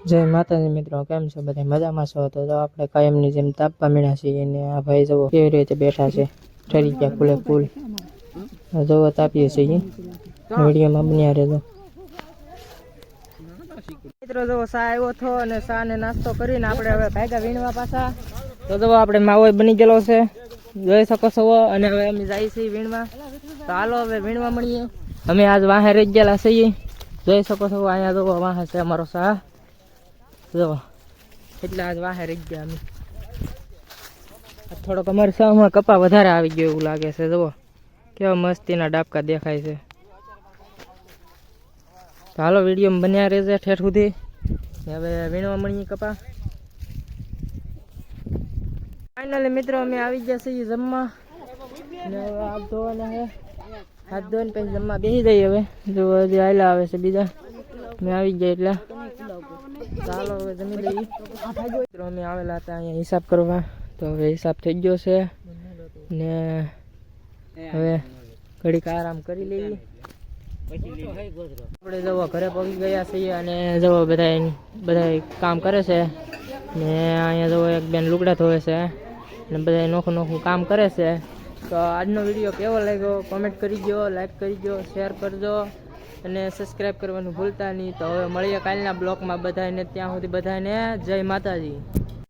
જય માતાજી મિત્રો, કેમ છો બધા? મજામાં છો? તો આપણે કાયમની જેમ તાપવા મીણા છીએ અને આ ભાઈ જવો કેવી રીતે બેઠા છે. ઠરી ગયા ફૂલે ફૂલ. જવો તાપીએ છીએ વિડીયોમાં બન્યા રહેજો. મિત્રો જવો સા આવ્યો થો અને સા ને નાસ્તો કરીને આપણે હવે ભાગ્યા વીણવા પાછા. તો જવો આપણે માવો બની ગયેલો છે. જોઈ શકો છો અને હવે અમે જઈએ છીએ વીણવા. તો હાલો હવે વીણવા મળીએ. અમે આજ વાહે રહી ગયેલા છીએ. જોઈ શકો છો અહીંયા જવો વાહે છે અમારો સા. જો, એટલા આજ વાહે રહી ગયા અમે. થોડોક અમારે સામાં કપા વધારે આવી ગયો એવું લાગે છે, જુઓ. કેવા મસ્તીના ડાબકા દેખાય છે. હાલો વીડિયો બન્યા રહેશે ઠેઠ સુધી. હવે વીણવા મળીએ કપા. ફાઇનલી મિત્રો, અમે આવી ગયા છીએ જમવા. ને હવે ધોવાના છે. હાથ ધોઈને પછી જમવા બેસી જઈએ હવે. જો હજી આવેલા આવે છે બીજા. મેં આવી ગયા એટલે. ચાલો હવે જમી લઈએ. અમે આવેલા હતા અહીંયા હિસાબ કરવા. તો હવે હિસાબ થઈ ગયો છે. ને હવે ઘડીક આરામ કરી લઈએ. આપણે જવો ઘરે પહોંચી ગયા છીએ અને જવો બધા બધા કામ કરે છે. ને અહીંયા જવો એક બેન લુગડા ધોવે છે. ને બધા નોખું નોખું કામ કરે છે. તો આજનો વીડિયો કેવો લાગ્યો? કોમેન્ટ કરી દો લાઈક કરી ગયો શેર કરજો. અને સબસ્ક્રાઈબ કરવાનું ભૂલતા નહીં. તો હવે મળીએ કાલના બ્લોગમાં બધાને. ત્યાં સુધી બધાને જય માતાજી.